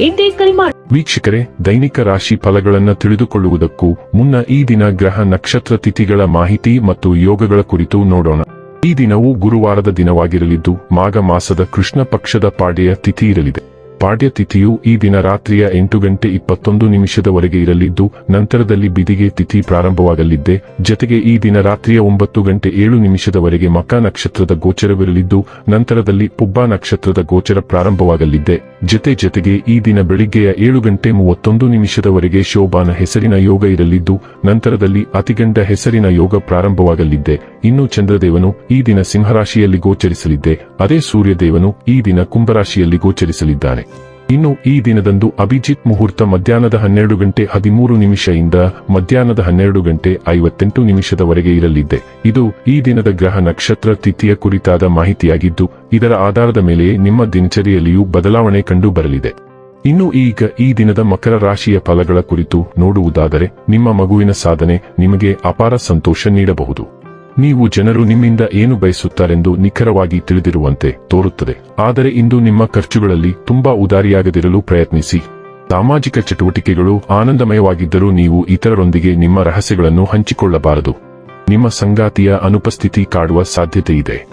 ಎಂದೇ ಕರೆ ವೀಕ್ಷಕರೇ, ದೈನಿಕ ರಾಶಿ ಫಲಗಳನ್ನು ತಿಳಿದುಕೊಳ್ಳುವುದಕ್ಕೂ ಮುನ್ನ ಈ ದಿನ ಗ್ರಹ ನಕ್ಷತ್ರ ತಿಥಿಗಳ ಮಾಹಿತಿ ಮತ್ತು ಯೋಗಗಳ ಕುರಿತು ನೋಡೋಣ. ಈ ದಿನವು ಗುರುವಾರದ ದಿನವಾಗಿರಲಿದ್ದು, ಮಾಘ ಮಾಸದ ಕೃಷ್ಣ ಪಕ್ಷದ ಪಾಡ್ಯ ತಿಥಿ ಇರಲಿದೆ. ಪಾಡ್ಯ ತಿಥಿಯು ಈ ದಿನ ರಾತ್ರಿಯ ಎಂಟು ಗಂಟೆ ಇಪ್ಪತ್ತೊಂದು ನಿಮಿಷದವರೆಗೆ ಇರಲಿದ್ದು, ನಂತರದಲ್ಲಿ ಬಿದಿಗೆ ತಿಥಿ ಪ್ರಾರಂಭವಾಗಲಿದ್ದೆ. ಜತೆಗೆ ಈ ದಿನ ರಾತ್ರಿಯ ಒಂಬತ್ತು ಗಂಟೆ ಏಳು ನಿಮಿಷದವರೆಗೆ ಮಕ ನಕ್ಷತ್ರದ ಗೋಚರವಿರಲಿದ್ದು, ನಂತರದಲ್ಲಿ ಪುಬ್ಬ ನಕ್ಷತ್ರದ ಗೋಚರ ಪ್ರಾರಂಭವಾಗಲಿದ್ದೆ. ಜತೆ ಜತೆಗೆ ಈ ದಿನ ಬೆಳಿಗ್ಗೆಯ ಏಳು ಗಂಟೆ ಮೂವತ್ತೊಂದು ನಿಮಿಷದವರೆಗೆ ಶೋಭಾನ ಹೆಸರಿನ ಯೋಗ ಇರಲಿದ್ದು, ನಂತರದಲ್ಲಿ ಅತಿಗಂಡ ಹೆಸರಿನ ಯೋಗ ಪ್ರಾರಂಭವಾಗಲಿದ್ದೆ. ಇನ್ನು ಚಂದ್ರದೇವನು ಈ ದಿನ ಸಿಂಹರಾಶಿಯಲ್ಲಿ ಗೋಚರಿಸಲಿದ್ದೆ. ಅದೇ ಸೂರ್ಯದೇವನು ಈ ದಿನ ಕುಂಭರಾಶಿಯಲ್ಲಿ ಗೋಚರಿಸಲಿದ್ದಾನೆ. ಇನ್ನು ಈ ದಿನದಂದು ಅಭಿಜಿತ್ ಮುಹೂರ್ತ ಮಧ್ಯಾಹ್ನದ ಹನ್ನೆರಡು ಗಂಟೆ ಹದಿಮೂರು ನಿಮಿಷದಿಂದ ಮಧ್ಯಾಹ್ನದ ಹನ್ನೆರಡು ಗಂಟೆ ಐವತ್ತೆಂಟು ನಿಮಿಷದವರೆಗೆ ಇರಲಿದೆ. ಇದು ಈ ದಿನದ ಗ್ರಹ ನಕ್ಷತ್ರ ತಿಥಿಯ ಕುರಿತಾದ ಮಾಹಿತಿಯಾಗಿದ್ದು, ಇದರ ಆಧಾರದ ಮೇಲೆ ನಿಮ್ಮ ದಿನಚರಿಯಲ್ಲಿಯೂ ಬದಲಾವಣೆ ಕಂಡು ಬರಲಿದೆ ಇನ್ನು ಈಗ ಈ ದಿನದ ಮಕರ ರಾಶಿಯ ಫಲಗಳ ಕುರಿತು ನೋಡುವುದಾದರೆ, ನಿಮ್ಮ ಮಗುವಿನ ಸಾಧನೆ ನಿಮಗೆ ಅಪಾರ ಸಂತೋಷ ನೀಡಬಹುದು. ನೀವು ಜನರು ನಿಮ್ಮಿಂದ ಏನು ಬಯಸುತ್ತಾರೆಂದು ನಿಖರವಾಗಿ ತಿಳಿದಿರುವಂತೆ ತೋರುತ್ತದೆ. ಆದರೆ ಇಂದು ನಿಮ್ಮ ಖರ್ಚುಗಳಲ್ಲಿ ತುಂಬಾ ಉದಾರಿಯಾಗದಿರಲು ಪ್ರಯತ್ನಿಸಿ. ಸಾಮಾಜಿಕ ಚಟುವಟಿಕೆಗಳು ಆನಂದಮಯವಾಗಿದ್ದರೂ ನೀವು ಇತರರೊಂದಿಗೆ ನಿಮ್ಮ ರಹಸ್ಯಗಳನ್ನು ಹಂಚಿಕೊಳ್ಳಬಾರದು. ನಿಮ್ಮ ಸಂಗಾತಿಯ ಅನುಪಸ್ಥಿತಿ ಕಾಡುವ ಸಾಧ್ಯತೆಯಿದೆ.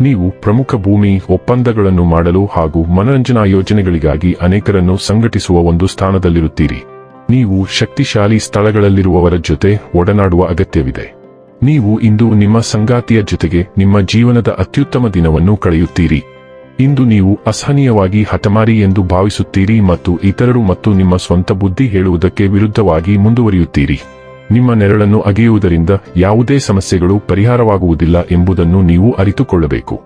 ನೀವು ಪ್ರಮುಖ ಭೂಮಿ ಒಪ್ಪಂದಗಳನ್ನು ಮಾಡಲು ಹಾಗೂ ಮನರಂಜನಾ ಯೋಜನೆಗಳಿಗಾಗಿ ಅನೇಕರನ್ನು ಸಂಘಟಿಸುವ ಒಂದು ಸ್ಥಾನದಲ್ಲಿರುತ್ತೀರಿ. ನೀವು ಶಕ್ತಿಶಾಲಿ ಸ್ಥಳಗಳಲ್ಲಿರುವವರ ಜೊತೆ ಒಡನಾಡುವ ಅಗತ್ಯವಿದೆ. ನೀವು ಇಂದು ನಿಮ್ಮ ಸಂಗಾತಿಯ ಜೊತೆಗೆ ನಿಮ್ಮ ಜೀವನದ ಅತ್ಯುತ್ತಮ ದಿನವನ್ನು ಕಳೆಯುತ್ತೀರಿ. ಇಂದು ನೀವು ಅಸಹನೀಯವಾಗಿ ಹಠಮಾರಿ ಎಂದು ಭಾವಿಸುತ್ತೀರಿ ಮತ್ತು ಇತರರು ಮತ್ತು ನಿಮ್ಮ ಸ್ವಂತ ಬುದ್ಧಿ ಹೇಳುವುದಕ್ಕೆ ವಿರುದ್ಧವಾಗಿ ಮುಂದುವರಿಯುತ್ತೀರಿ. ನಿಮ್ಮ ನೆರಳನ್ನು ಅಗೆಯುವುದರಿಂದ ಯಾವುದೇ ಸಮಸ್ಯೆಗಳು ಪರಿಹಾರವಾಗುವುದಿಲ್ಲ ಎಂಬುದನ್ನು ನೀವು ಅರಿತುಕೊಳ್ಳಬೇಕು.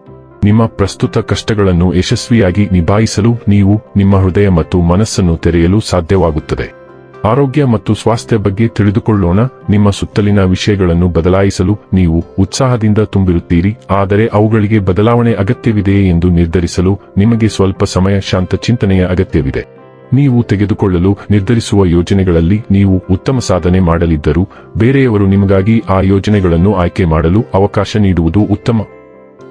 ನಿಮ್ಮ ಪ್ರಸ್ತುತ ಕಷ್ಟಗಳನ್ನು ಯಶಸ್ವಿಯಾಗಿ ನಿಭಾಯಿಸಲು ನೀವು ನಿಮ್ಮ ಹೃದಯ ಮತ್ತು ಮನಸ್ಸನ್ನು ತೆರೆಯಲು ಸಾಧ್ಯವಾಗುತ್ತದೆ. ಆರೋಗ್ಯ ಮತ್ತು ಸ್ವಾಸ್ಥ್ಯ ಬಗ್ಗೆ ತಿಳಿದುಕೊಳ್ಳೋಣ. ನಿಮ್ಮ ಸುತ್ತಲಿನ ವಿಷಯಗಳನ್ನು ಬದಲಾಯಿಸಲು ನೀವು ಉತ್ಸಾಹದಿಂದ ತುಂಬಿರುತ್ತೀರಿ. ಆದರೆ ಅವುಗಳಿಗೆ ಬದಲಾವಣೆ ಅಗತ್ಯವಿದೆಯೇ ಎಂದು ನಿರ್ಧರಿಸಲು ನಿಮಗೆ ಸ್ವಲ್ಪ ಸಮಯ ಶಾಂತ ಚಿಂತನೆಯ ಅಗತ್ಯವಿದೆ. ನೀವು ತೆಗೆದುಕೊಳ್ಳಲು ನಿರ್ಧರಿಸುವ ಯೋಜನೆಗಳಲ್ಲಿ ನೀವು ಉತ್ತಮ ಸಾಧನೆ ಮಾಡಲಿದ್ದರೂ ಬೇರೆಯವರು ನಿಮಗಾಗಿ ಆ ಯೋಜನೆಗಳನ್ನು ಆಯ್ಕೆ ಮಾಡಲು ಅವಕಾಶ ನೀಡುವುದು ಉತ್ತಮ.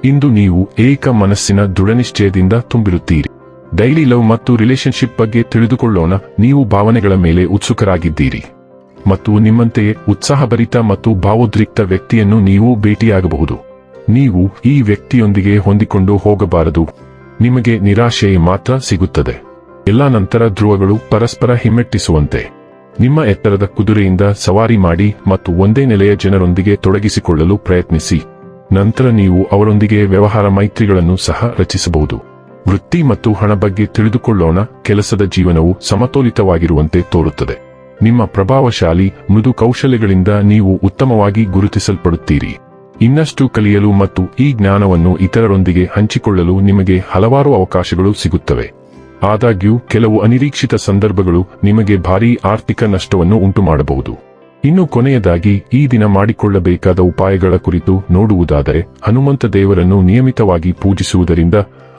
ಇಂದು ನೀವು ಏಕ ಮನಸ್ಸಿನ ದೃಢನಿಶ್ಚಯದಿಂದ ತುಂಬಿರುತ್ತೀರಿ. ಡೈಲಿ ಲವ್ ಮತ್ತು ರಿಲೇಶನ್ಶಿಪ್ ಬಗ್ಗೆ ತಿಳಿದುಕೊಳ್ಳೋಣ. ನೀವು ಭಾವನೆಗಳ ಮೇಲೆ ಉತ್ಸುಕರಾಗಿದ್ದೀರಿ. ಮತ್ತು ನಿಮ್ಮಂತೆಯೇ ಉತ್ಸಾಹಭರಿತ ಮತ್ತು ಭಾವೋದ್ರಿಕ್ತ ವ್ಯಕ್ತಿಯನ್ನು ನೀವು ಭೇಟಿಯಾಗಬಹುದು. ನೀವು ಈ ವ್ಯಕ್ತಿಯೊಂದಿಗೆ ಹೊಂದಿಕೊಂಡು ಹೋಗಬಾರದು. ನಿಮಗೆ ನಿರಾಶೆ ಮಾತ್ರ ಸಿಗುತ್ತದೆ. ಎಲ್ಲ ನಂತರ ಧ್ರುವಗಳು ಪರಸ್ಪರ ಹಿಮ್ಮೆಟ್ಟಿಸುವಂತೆ. ನಿಮ್ಮ ಎತ್ತರದ ಕುದುರೆಯಿಂದ ಸವಾರಿ ಮಾಡಿ ಮತ್ತು ಒಂದೇ ನೆಲೆಯ ಜನರೊಂದಿಗೆ ತೊಡಗಿಸಿಕೊಳ್ಳಲು ಪ್ರಯತ್ನಿಸಿ. ನಂತರ ನೀವು ಅವರೊಂದಿಗೆ ವ್ಯವಹಾರ ಮೈತ್ರಿಗಳನ್ನು ಸಹ ರಚಿಸಬಹುದು. ವೃತ್ತಿ ಮತ್ತು ಹಣ ಬಗ್ಗೆ ತಿಳಿದುಕೊಳ್ಳೋಣ. ಕೆಲಸದ ಜೀವನವು ಸಮತೋಲಿತವಾಗಿರುವಂತೆ ತೋರುತ್ತದೆ. ನಿಮ್ಮ ಪ್ರಭಾವಶಾಲಿ ಮೃದು ಕೌಶಲ್ಯಗಳಿಂದ ನೀವು ಉತ್ತಮವಾಗಿ ಗುರುತಿಸಲ್ಪಡುತ್ತೀರಿ. ಇನ್ನಷ್ಟು ಕಲಿಯಲು ಮತ್ತು ಈ ಜ್ಞಾನವನ್ನು ಇತರರೊಂದಿಗೆ ಹಂಚಿಕೊಳ್ಳಲು ನಿಮಗೆ ಹಲವಾರು ಅವಕಾಶಗಳು ಸಿಗುತ್ತವೆ. ಆದಾಗ್ಯೂ, ಕೆಲವು ಅನಿರೀಕ್ಷಿತ ಸಂದರ್ಭಗಳು ನಿಮಗೆ ಭಾರೀ ಆರ್ಥಿಕ ನಷ್ಟವನ್ನು ಉಂಟುಮಾಡಬಹುದು. ಇನ್ನು ಕೊನೆಯದಾಗಿ, ಈ ದಿನ ಮಾಡಿಕೊಳ್ಳಬೇಕಾದ ಉಪಾಯಗಳ ಕುರಿತು ನೋಡುವುದಾದರೆ, ಹನುಮಂತ ದೇವರನ್ನು ನಿಯಮಿತವಾಗಿ ಪೂಜಿಸುವುದರಿಂದ